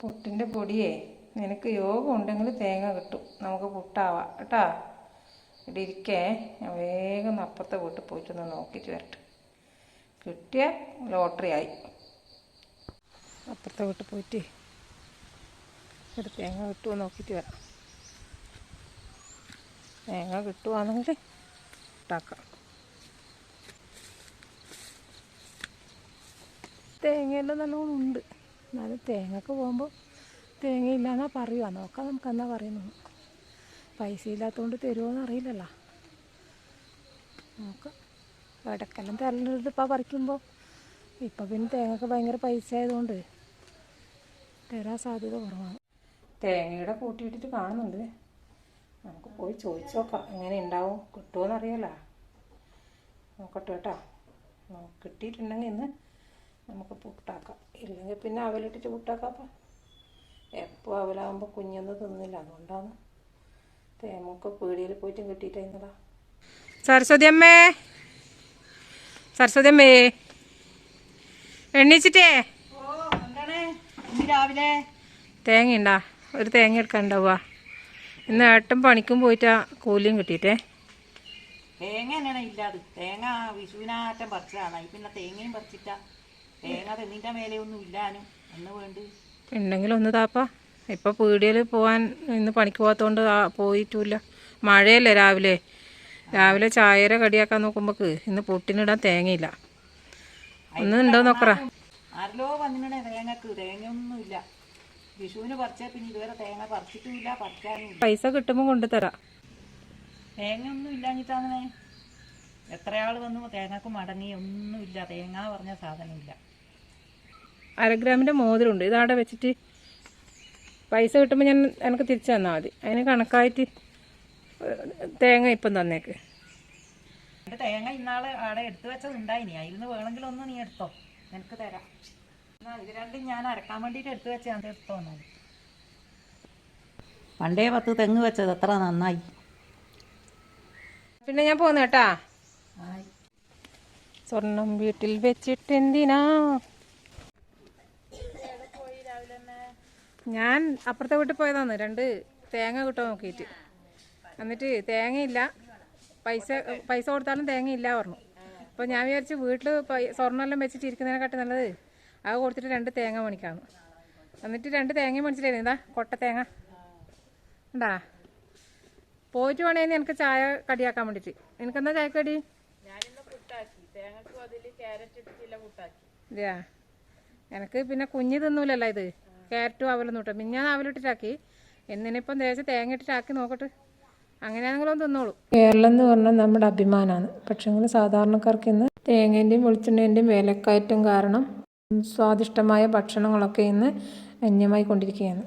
പുട്ടിന്റെ പൊടിയേ നിനക്ക് യോഗം ഉണ്ടെങ്കിൽ തേങ്ങ കിട്ടും. നമുക്ക് പുട്ടാവാം. കേട്ടാ? ഇവിടെ ഇരിക്കേ. ഞാൻ വേഗം അപ്പുറത്തെ വീട്ടിൽ പോയിട്ടൊന്ന് നോക്കിയിട്ട് വരട്ടെ. കിട്ടിയ ലോട്ടറി ആയി. അപ്പുറത്തെ വീട്ടിൽ പോയിട്ട് ഒരു തേങ്ങ കിട്ടുമോ നോക്കിയിട്ട് വരാം. തേങ്ങ കിട്ടുവാണെങ്കിൽ ഉണ്ടാക്കാം. തേങ്ങയെല്ലാം നല്ലോണം ഉണ്ട്. എന്നാലും തേങ്ങക്ക് പോകുമ്പോൾ തേങ്ങയില്ലാന്നാ പറയുക. നോക്കാം നമുക്ക് എന്നാ പറയുന്നത്? പൈസ ഇല്ലാത്തതുകൊണ്ട് തരുമോയെന്ന് അറിയില്ലല്ലോ. നോക്ക. ഇടക്കെല്ലാം തരലിട്ട് ഇപ്പം പറിക്കുമ്പോൾ ഇപ്പം പിന്നെ തേങ്ങക്ക് ഭയങ്കര പൈസ ആയതുകൊണ്ട് തരാൻ സാധ്യത കുറവാണ്. തേങ്ങയുടെ കൂട്ടിയിട്ടിട്ട് കാണുന്നുണ്ട്. നമുക്ക് പോയി ചോദിച്ചു നോക്കാം. എങ്ങനെ ഉണ്ടാവും കിട്ടുമോ അറിയാലോ. നോക്കട്ടെ കേട്ടോ. കിട്ടിയിട്ടുണ്ടെങ്കിൽ ഇന്ന് നമുക്ക് പുട്ടാക്കാം. ഇല്ലെങ്കിൽ പിന്നെ അവലിട്ടിട്ട് പുട്ടാക്കാം അപ്പം. എപ്പോൾ അവലാകുമ്പോൾ കുഞ്ഞൊന്നും തിന്നില്ല. അതുകൊണ്ടാണ് തേമൊക്കെ പീടിയിൽ പോയിട്ടും കിട്ടിയിട്ടായിരുന്നടാ സരസ്വതി അമ്മേ. സരസ്വതി അമ്മേ. എണ്ണിച്ചിട്ടേ? രാവിലെ? തേങ്ങ ഉണ്ടാ ഒരു തേങ്ങ എടുക്കാൻ ഉണ്ടാവുക. ഇന്ന് ഏട്ടൻ പണിക്കും പോയിട്ടാ കൂലിയും കിട്ടിയിട്ടേ. തേങ്ങ തന്നെയാണ് ഇല്ലാത്. തേങ്ങ വിഷുവിനാറ്റം പറിച്ചതാണ്. പിന്നെ തേങ്ങയും പറിച്ചിട്ട. തേങ്ങ തെന്നിന്റെ മേലെ ഒന്നും ഇല്ലാനും. എന്ന് വേണ്ടി. ഉണ്ടെങ്കിൽ ഒന്ന് താപ്പാ. ഇപ്പൊ പീടിയിൽ പോകാൻ ഇന്ന് പണിക്ക് പോകാത്തതുകൊണ്ട് പോയിട്ടുമില്ല മഴയല്ലേ രാവിലെ? രാവിലെ ചായര കടിയാക്കാൻ നോക്കുമ്പോക്ക് ഇന്ന് പൊട്ടിനിടാൻ തേങ്ങയില്ല. ഒന്ന് ഉണ്ടോ നോക്കറ. ആരല്ലോ വന്നിങ്ങനെ തേങ്ങക്ക്. തേങ്ങയൊന്നും ഇല്ല വിഷുവിന് പറിച്ച പിന്നെ ഇതുവരെ തേങ്ങ പറിച്ചിട്ടുമില്ല പറിക്കാനും പൈസ കിട്ടുമ്പോൾ കൊണ്ടുതരാം. തേങ്ങയൊന്നും ഇല്ലാഞ്ഞിട്ടാണ് എത്ര ആൾ വന്നു? തേങ്ങക്ക് മടങ്ങി ഒന്നുമില്ല. തേങ്ങ പറഞ്ഞ സാധനമില്ല. അരഗ്രാമിന്റെ മോതിരമുണ്ട്. ഇതവിടെ വെച്ചിട്ട് പൈസ കിട്ടുമ്പോൾ ഞാൻ എനിക്ക് തിരിച്ചു തന്നാൽ മതി. അതിന് കണക്കായിട്ട് തേങ്ങ ഇപ്പം തന്നേക്ക്. എന്റെ തേങ്ങ ഇന്നാൾ അവിടെ എടുത്തു വെച്ചത് ഉണ്ടായിനി അതിൽ നിന്ന് വേണമെങ്കിൽ ഒന്ന് നീ എടുത്തോ. നിനക്ക് തരാം. എന്നാ ഇത് രണ്ടും ഞാൻ അരക്കാൻ വേണ്ടിയിട്ട് എടുത്തു വെച്ചാൽ എടുത്തോ എന്നാൽ പണ്ടേ പത്ത് തെങ്ങ് വെച്ചത്. എത്ര നന്നായി. പിന്നെ ഞാൻ പോന്നു കേട്ടാ സ്വർണം വീട്ടിൽ വെച്ചിട്ടെന്തിനാ? ഞാൻ അപ്പുറത്തെ വീട്ടിൽ പോയതാണ്. രണ്ട് തേങ്ങ കിട്ടാൻ നോക്കിയിട്ട്. എന്നിട്ട് തേങ്ങയില്ല. പൈസ പൈസ കൊടുത്താലും തേങ്ങയില്ല പറഞ്ഞു. അപ്പോൾ ഞാൻ വിചാരിച്ചു വീട്ടിൽ സ്വർണമെല്ലാം വെച്ചിട്ട് ഇരിക്കുന്നതിനെക്കാട്ടി നല്ലത് അത് കൊടുത്തിട്ട് രണ്ട് തേങ്ങ മേടിക്കാന്ന്. എന്നിട്ട് രണ്ട് തേങ്ങ മേടിച്ചിട്ടായിരുന്നു. എന്താ കൊട്ട തേങ്ങ. ഉണ്ടാ പോയിട്ട് വേണേന്ന് എനിക്ക് ചായ കടിയാക്കാൻ വേണ്ടിട്ട്. എനിക്കെന്താ ചായക്കടി? ഇതെയാ എനിക്ക് പിന്നെ കുഞ്ഞ് തിന്നൂലല്ലോ ഇത്. ക്യാരറ്റും അവലൊന്നും ഇട്ടോ. മിഞ്ഞാൻ ഞാൻ അവലിട്ടിട്ടാക്കി എന്നിനിപ്പം ദേശം തേങ്ങ ഇട്ടിട്ടാക്കി നോക്കട്ടെ. അങ്ങനെയാണെങ്കിലും തിന്നോളൂ. കേരളം എന്ന് പറഞ്ഞാൽ നമ്മുടെ അഭിമാനമാണ്. പക്ഷേ സാധാരണക്കാർക്ക് ഇന്ന് തേങ്ങേന്റെയും വെളിച്ചെണ്ണേന്റെയും വിലക്കയറ്റം കാരണം സ്വാദിഷ്ടമായ ഭക്ഷണങ്ങളൊക്കെ ഇന്ന് അന്യമായി കൊണ്ടിരിക്കുകയാണ്.